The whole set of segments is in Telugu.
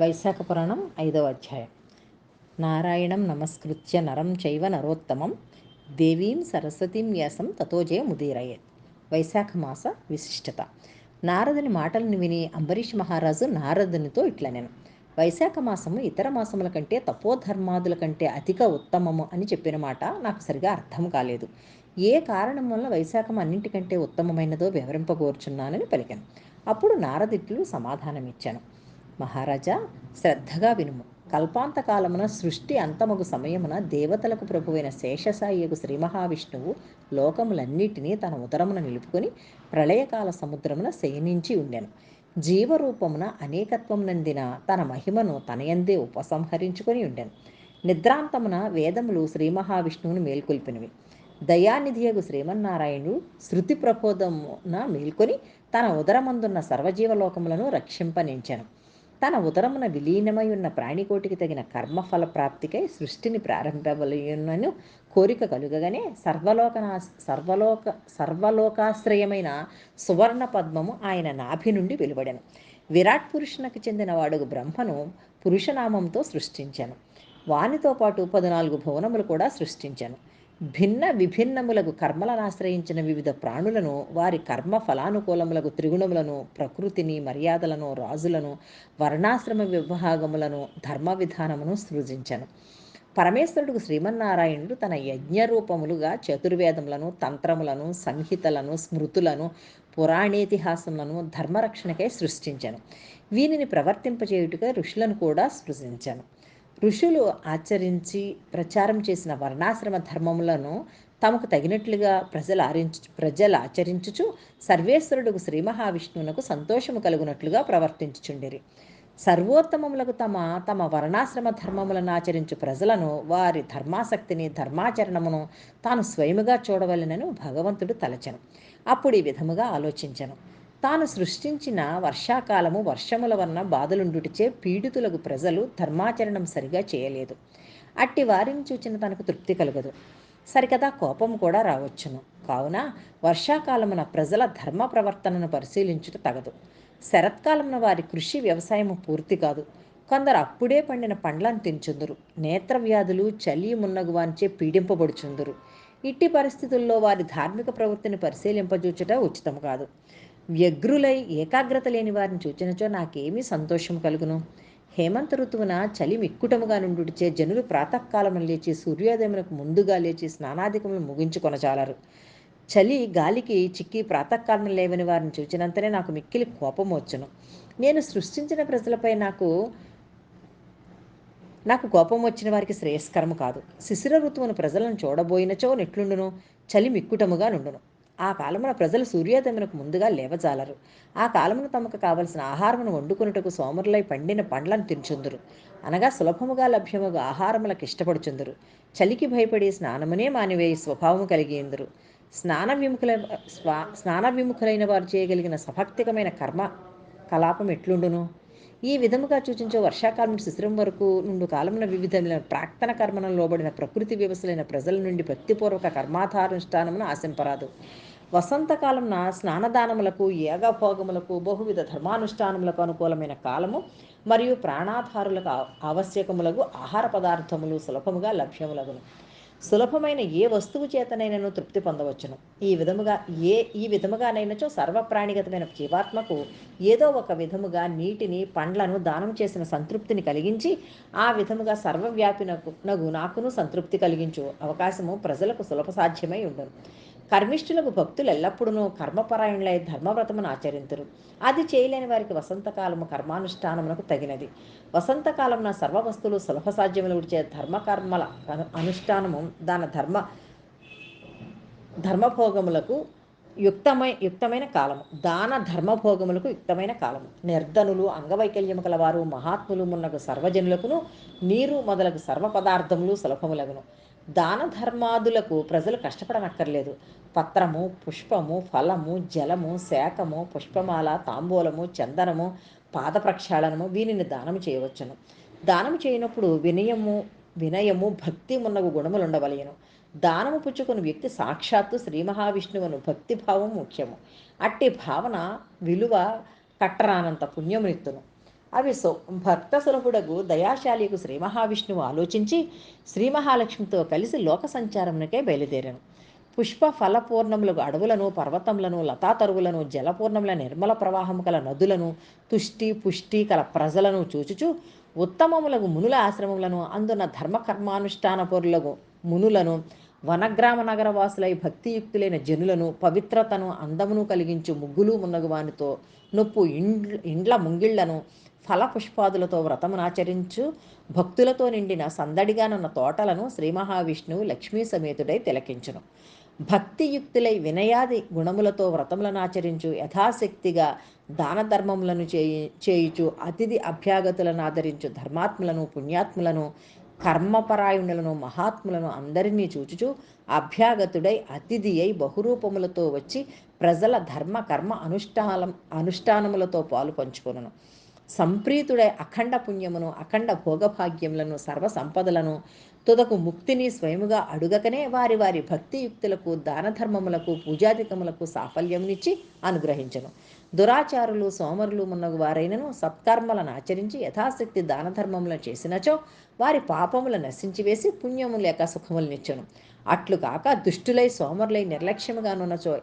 వైశాఖ పురాణం ఐదవ అధ్యాయం. నారాయణం నమస్కృత్య నరం చైవ నరోత్తమం దేవీం సరస్వతీం వ్యాసం తతోజయ ముదీరయేత్ వైశాఖ మాస విశిష్టత. నారదుని మాటలను విని అంబరీష్ మహారాజు నారదునితో ఇట్లా నేను వైశాఖ మాసము ఇతర మాసముల కంటే తపోధర్మాదుల కంటే అధిక ఉత్తమము అని చెప్పిన మాట నాకు సరిగా అర్థం కాలేదు. ఏ కారణం వల్ల వైశాఖం అన్నింటికంటే ఉత్తమమైనదో వివరింపగోర్చున్నానని పలికాను. అప్పుడు నారదిట్లు సమాధానమిచ్చాను. మహారాజా శ్రద్ధగా వినుము. కల్పాంతకాలమున సృష్టి అంతమగు సమయమున దేవతలకు ప్రభువైన శేషసాయియకు శ్రీ మహావిష్ణువు లోకములన్నిటినీ తన ఉదరమున నిలుపుకొని ప్రళయకాల సముద్రమున శయనించి ఉండెను. జీవరూపమున అనేకత్వం నందిన తన మహిమను తనయందే ఉపసంహరించుకొని ఉండెను. నిద్రాంతమున వేదములు శ్రీ మహావిష్ణువును మేల్కొల్పినవి. దయానిధియగు శ్రీమన్నారాయణుడు శృతి ప్రబోధమున మేల్కొని తన ఉదరమందున్న సర్వజీవలోకములను రక్షింపనించెను తన ఉదరమున విలీనమై ఉన్న ప్రాణికోటికి తగిన కర్మఫల ప్రాప్తికై సృష్టిని ప్రారంభవలయున్నను కోరిక కలుగగానే సర్వలోకనా సర్వలోక సర్వలోకాశ్రయమైన సువర్ణ పద్మము ఆయన నాభి నుండి వెలువడెను. విరాట్ పురుషునకు చెందిన వాడుగు బ్రహ్మను పురుషనామంతో సృష్టించాను. వానితో పాటు పద్నాలుగు భువనములు కూడా సృష్టించాను. భిన్న విభిన్నములకు కర్మలను ఆశ్రయించిన వివిధ ప్రాణులను వారి కర్మ ఫలానుకూలములకు త్రిగుణములను ప్రకృతిని మర్యాదలను రాజులను వర్ణాశ్రమ విభాగములను ధర్మ విధానమును సృజించను. పరమేశ్వరుడు శ్రీమన్నారాయణుడు తన యజ్ఞరూపములుగా చతుర్వేదములను తంత్రములను సంహితలను స్మృతులను పురాణేతిహాసములను ధర్మరక్షణకై సృష్టించాను. వీనిని ప్రవర్తింపచేయుటగా ఋషులను కూడా సృజించాను. ఋషులు ఆచరించి ప్రచారం చేసిన వర్ణాశ్రమ ధర్మములను తమకు తగినట్లుగా ప్రజలు ఆరించు ప్రజలు ఆచరించుచు సర్వేశ్వరుడు శ్రీ మహావిష్ణువునకు సంతోషము కలుగునట్లుగా ప్రవర్తించుచుండిరి. సర్వోత్తమములకు తమ తమ వర్ణాశ్రమ ధర్మములను ఆచరించు ప్రజలను వారి ధర్మాసక్తిని ధర్మాచరణమును తాను స్వయముగా చూడవలెనను భగవంతుడు తలచను. అప్పుడు ఈ విధముగా ఆలోచించను. తాను సృష్టించిన వర్షాకాలము వర్షముల వలన బాధలుండుటిచే పీడితులకు ప్రజలు ధర్మాచరణం సరిగా చేయలేదు. అట్టి వారిని చూచిన తనకు తృప్తి కలగదు. సరికదా కోపం కూడా రావచ్చును. కావున వర్షాకాలమున ప్రజల ధర్మ ప్రవర్తనను పరిశీలించుట తగదు. శరత్కాలమున వారి కృషి వ్యవసాయము పూర్తి కాదు. కొందరు అప్పుడే పండిన పండ్లను తించుందురు. నేత్రవ్యాధులు చలి మున్నగు వానిచే పీడింపబడుచుందురు. ఇట్టి పరిస్థితుల్లో వారి ధార్మిక ప్రవృత్తిని పరిశీలింపజూచుట ఉచితం కాదు. వ్యగ్రులై ఏకాగ్రత లేని వారిని చూచినచో నాకేమీ సంతోషం కలుగును. హేమంత ఋతువున చలి మిక్కుటముగా నుండుచే జనులు ప్రాతకాలం లేచి సూర్యోదయమునకు ముందుగా లేచి స్నానాధికములు ముగించుకొనచాలరు చలి గాలికి చిక్కి ప్రాతకాలం లేవని వారిని చూచినంతనే నాకు మిక్కిలి కోపం వచ్చును నేను సృష్టించిన ప్రజలపై నాకు నాకు కోపం వచ్చిన వారికి శ్రేయస్కరము కాదు. శిశిర ఋతువును ప్రజలను చూడబోయినచో నెట్లుండును చలి మిక్కుటముగా నుండును. ఆ కాలమున ప్రజలు సూర్యోదయమునకు ముందుగా లేవజాలరు. ఆ కాలమున తమకు కావలసిన ఆహారమును వండుకున్నటకు సోమరులై పండిన పండ్లను తినుచుందురు. అనగా సులభముగా లభ్యముగా ఆహారములకు ఇష్టపడుచుందురు. చలికి భయపడి స్నానమునే మానివేయి స్వభావము కలిగిందురు స్నాన విముఖుల స్వా స్నాన విముఖులైన వారు చేయగలిగిన సభక్తికమైన కర్మ కలాపం ఎట్లుండును? ఈ విధముగా సూచించే వర్షాకాలం శిశిరం వరకు నుండి కాలమున వివిధ ప్రాక్తన కర్మను లోబడిన ప్రకృతి వ్యవస్థలైన ప్రజల నుండి భక్తిపూర్వక కర్మాధారానుష్ఠానమును ఆశింపరాదు. వసంతకాలంన స్నానదానములకు ఏగభోగములకు బహువిధ ధర్మానుష్ఠానములకు అనుకూలమైన కాలము మరియు ప్రాణాధారులకు ఆవశ్యకములకు ఆహార పదార్థములు సులభముగా లభ్యములగును. సులభమైన ఏ వస్తువు చేతనైనను తృప్తి పొందవచ్చును. ఈ విధముగా ఏ ఈ విధముగానైనచో సర్వప్రాణిగతమైన జీవాత్మకు ఏదో ఒక విధముగా నీటిని పండ్లను దానం చేసిన సంతృప్తిని కలిగించి ఆ విధముగా సర్వవ్యాపినకు నగు నాకును సంతృప్తి కలిగించు అవకాశము ప్రజలకు సులభ సాధ్యమై ఉండను. కర్మిష్ఠులకు భక్తులు ఎల్లప్పుడూ కర్మపరాయణులై ధర్మవ్రతమును ఆచరింతురు. అది చేయలేని వారికి వసంతకాలము కర్మానుష్ఠానమునకు తగినది. వసంతకాలమున సర్వ వస్తువులు సులభ సాధ్యములు విడిచే ధర్మకర్మల అనుష్ఠానము దాని ధర్మ ధర్మభోగములకు యుక్తమై యుక్తమైన కాలము. దాన ధర్మభోగములకు యుక్తమైన కాలము. నిర్ధనులు అంగవైకల్యము కలవారు మహాత్ములు మున్నగు సర్వజనులకును నీరు మొదలగు సర్వ పదార్థములు సులభములగును. దాన ధర్మాదులకు ప్రజలు కష్టపడనక్కర్లేదు. పత్రము పుష్పము ఫలము జలము శాఖము పుష్పమాల తాంబూలము చందనము పాద ప్రక్షాళనము వీనిని దానము చేయవచ్చును. దానము చేయనప్పుడు వినయము వినయము భక్తి మున్నగు గుణములు ఉండవలయను దానము పుచ్చుకుని వ్యక్తి సాక్షాత్తు శ్రీ మహావిష్ణువును భక్తిభావం ముఖ్యము. అట్టి భావన విలువ కట్టరానంత పుణ్యమునిత్తును. అవి సో భక్త సులభుడగు దయాశాలికు శ్రీ మహావిష్ణువు ఆలోచించి శ్రీ మహాలక్ష్మితో కలిసి లోక సంచారమునకే బయలుదేరాను. పుష్ప ఫలపూర్ణములకు అడవులను పర్వతములను లతాతరువులను జలపూర్ణముల నిర్మల ప్రవాహము కల నదులను తుష్టి పుష్టి కల ప్రజలను చూచుచు ఉత్తమములకు మునుల ఆశ్రమములను అందున ధర్మకర్మానుష్ఠాన మునులను వనగ్రామ నగర వాసులై భక్తియుక్తులైన జనులను పవిత్రతను అందమును కలిగించు ముగ్గులు మున్నగువానితో నొప్పు ఇండ్ల ఇండ్ల ముంగిళ్ళను ఫలపుష్పాదులతో వ్రతమును వ్రతమునాచరించు భక్తులతో నిండిన సందడిగానున్న తోటలను శ్రీ మహావిష్ణువు లక్ష్మీ సమేతుడై తిలకించును. భక్తియుక్తులై వినయాది గుణములతో వ్రతములను ఆచరించు యథాశక్తిగా దాన ధర్మములను చేయి చేయుచు అతిథి అభ్యాగతులను ఆదరించు ధర్మాత్ములను పుణ్యాత్ములను కర్మపరాయణులను మహాత్ములను అందరినీ చూచుచు అభ్యాగతుడై అతిథి అయి బహురూపములతో వచ్చి ప్రజల ధర్మ కర్మ అనుష్ఠానం అనుష్ఠానములతో పాలు పంచుకొనును. సంప్రీతుడై అఖండ పుణ్యమును అఖండ భోగభాగ్యములను సర్వ సంపదలను తుదకు ముక్తిని స్వయముగా అడుగకనే వారి వారి భక్తియుక్తులకు దాన ధర్మములకు పూజాధికములకు సాఫల్యమునిచ్చి అనుగ్రహించను. దురాచారులు సోమరులు మున్నగు వారైనను సత్కర్మలను ఆచరించి యథాశక్తి దాన ధర్మములను చేసినచో వారి పాపములు నశించివేసి పుణ్యము లేక సుఖములనిచ్చును అట్లు కాక దుష్టులై సోమరులై నిర్లక్ష్యముగానున్నచో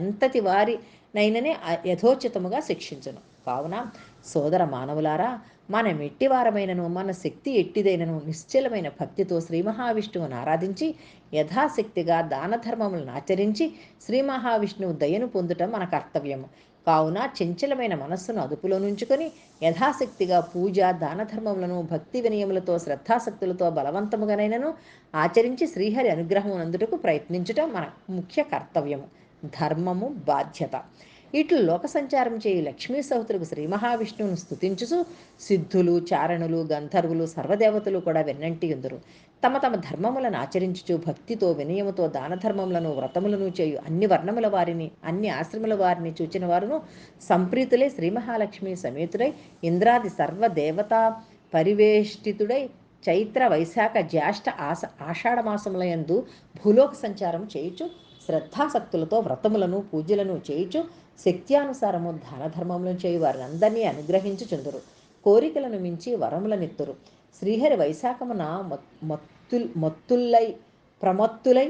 ఎంతటి వారినైననే నైననే యథోచితముగా శిక్షించును. కావున సోదర మానవులారా మన మెట్టివారమైనను మన శక్తి ఎట్టిదైనను నిశ్చలమైన భక్తితో శ్రీ మహావిష్ణువును ఆరాధించి యథాశక్తిగా దాన ధర్మములను ఆచరించి శ్రీ మహావిష్ణువు దయను పొందుటం మన కర్తవ్యము. కావున చంచలమైన మనస్సును అదుపులో నుంచుకొని యథాశక్తిగా పూజ దాన ధర్మములను భక్తి వినయములతో శ్రద్ధాశక్తులతో బలవంతముగానైనను ఆచరించి శ్రీహరి అనుగ్రహం అందుటకు ప్రయత్నించటం మన ముఖ్య కర్తవ్యము. ధర్మము బాధ్యత. ఇట్లు లోక సంచారం చేయి లక్ష్మీ సహోదరుకు శ్రీ మహావిష్ణువును స్థుతించుచు సిద్ధులు చారణులు గంధర్వులు సర్వదేవతలు కూడా వెన్నంటి ఉందరు తమ తమ ధర్మములను ఆచరించుచు భక్తితో వినయముతో దాన ధర్మములను వ్రతములను చేయు అన్ని వర్ణముల వారిని అన్ని ఆశ్రముల వారిని చూచిన వారును సంప్రీతులై శ్రీ మహాలక్ష్మి సమేతుడై ఇంద్రాది సర్వదేవతా పరివేష్టితుడై చైత్ర వైశాఖ జ్యేష్ఠ ఆస ఆషాఢమాసములయందు భూలోక సంచారం చేయుచు శ్రద్ధాసక్తులతో వ్రతములను పూజలను చేయుచు శక్త్యానుసారము దాన ధర్మములను చేయు వారిని అందరినీ అనుగ్రహించుచుందురు కోరికలను మించి వరములనిత్తురు శ్రీహరి వైశాఖమున మొత్- మత్తుల్ మత్తుల్లై ప్రమత్తులై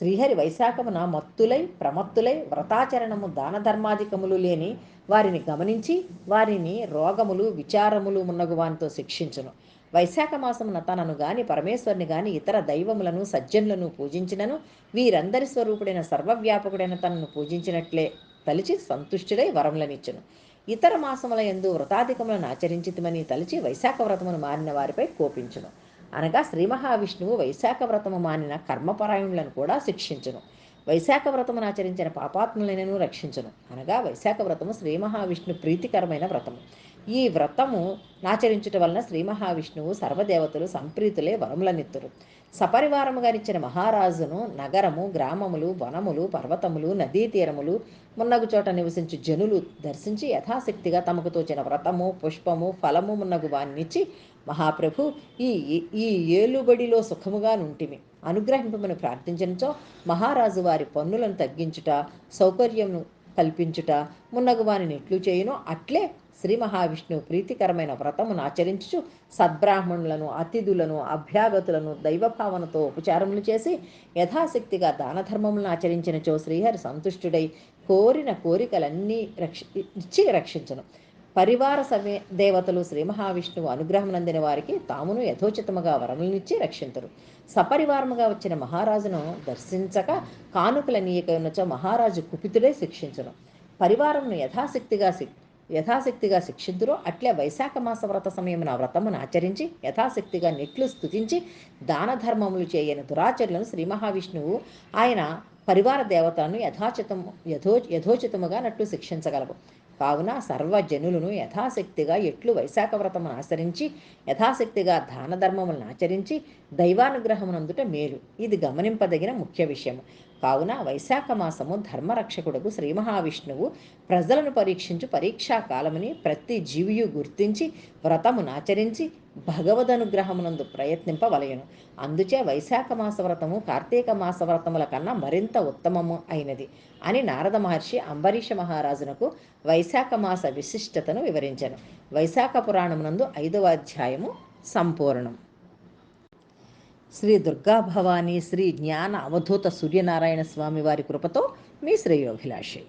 శ్రీహరి వైశాఖమున మత్తులై ప్రమత్తులై వ్రతాచరణము దాన ధర్మాధికములు లేని వారిని గమనించి వారిని రోగములు విచారములు మున్నగువానితో శిక్షించును. వైశాఖ మాసమున తనను గాని పరమేశ్వరుని గాని ఇతర దైవములను సజ్జనులను పూజించినను. వీరందరి స్వరూపుడైన సర్వవ్యాపకుడైన తనను పూజించినట్లే తలిచి సంతుష్టుడై వరములనిచ్చును. ఇతర మాసముల యందు వ్రతాధికములను ఆచరించితమని తలిచి వైశాఖ వ్రతమును మారిన వారిపై కోపించును. అనగా శ్రీ మహావిష్ణువు వైశాఖ వ్రతము మానిన కర్మపరాయణులను కూడా శిక్షించును. వైశాఖ వ్రతమును ఆచరించిన పాపాత్ములైనను రక్షించను. అనగా వైశాఖ వ్రతము శ్రీ మహావిష్ణు ప్రీతికరమైన వ్రతము. ఈ వ్రతము నాచరించుట వలన శ్రీ మహావిష్ణువు సర్వదేవతలు సంప్రీతులే వరములనిత్తురు సపరివారముగా ఇచ్చిన మహారాజును నగరము గ్రామములు వనములు పర్వతములు నదీ తీరములు మున్నగు చోట నివసించు జనులు దర్శించి యథాశక్తిగా తమకు తోచిన వ్రతము పుష్పము ఫలము మున్నగు వాన్నిచ్చి మహాప్రభు ఈ ఈ ఏలుబడిలో సుఖముగా నుంటిమి. అనుగ్రహింపమని ప్రార్థించడంతో మహారాజు వారి పన్నులను తగ్గించుట సౌకర్యమును కల్పించుట మున్నగు వాని ఎట్లు చేయును. అట్లే శ్రీ మహావిష్ణువు ప్రీతికరమైన వ్రతమును ఆచరించుచు సద్బ్రాహ్మణులను అతిథులను అభ్యాగతులను దైవభావనతో ఉపచారములు చేసి యథాశక్తిగా దాన ధర్మములను ఆచరించినచో శ్రీహరి సంతుష్టుడై కోరిన కోరికలన్నీ రక్ష ఇచ్చి రక్షించను. పరివార సమే దేవతలు శ్రీ మహావిష్ణువు అనుగ్రహం నందిన వారికి తామును యథోచితముగా వరములనిచ్చి రక్షించరు సపరివారముగా వచ్చిన మహారాజును దర్శించక కానుకలనీయక ఉన్నచో మహారాజు కుపితుడే శిక్షించను. పరివారంను యథాశక్తిగా యథాశక్తిగా శిక్షిద్దురో అట్లే వైశాఖ మాస వ్రత సమయమున వ్రతమును ఆచరించి యథాశక్తిగా నెట్లు స్థుతించి దాన ధర్మములు చేయని దురాచరులను శ్రీ మహావిష్ణువు ఆయన పరివార దేవతలను యథాచితము యథో యథోచితముగా నట్లు శిక్షించగలవు. కావున సర్వజనులను యథాశక్తిగా ఎట్లు వైశాఖ వ్రతమును ఆచరించి యథాశక్తిగా దాన ధర్మములను ఆచరించి దైవానుగ్రహమునందుట మేలు. ఇది గమనింపదగిన ముఖ్య విషయము. కావున వైశాఖ మాసము ధర్మరక్షకుడుకు శ్రీ మహావిష్ణువు ప్రజలను పరీక్షించు పరీక్షా కాలమని ప్రతి జీవియు గుర్తించి వ్రతమునాచరించి భగవదనుగ్రహమునందు ప్రయత్నింపవలయను అందుచే వైశాఖ మాస వ్రతము కార్తీక మాస వ్రతముల కన్నా మరింత ఉత్తమము అయినది అని నారద మహర్షి అంబరీష మహారాజునకు వైశాఖ మాస విశిష్టతను వివరించను. వైశాఖ పురాణమునందు ఐదవ అధ్యాయము సంపూర్ణం. శ్రీ దుర్గా భవానీ శ్రీ జ్ఞాన అవధూత సూర్యనారాయణ స్వామి వారి కృపతో మీ శ్రేయోభిలాషే.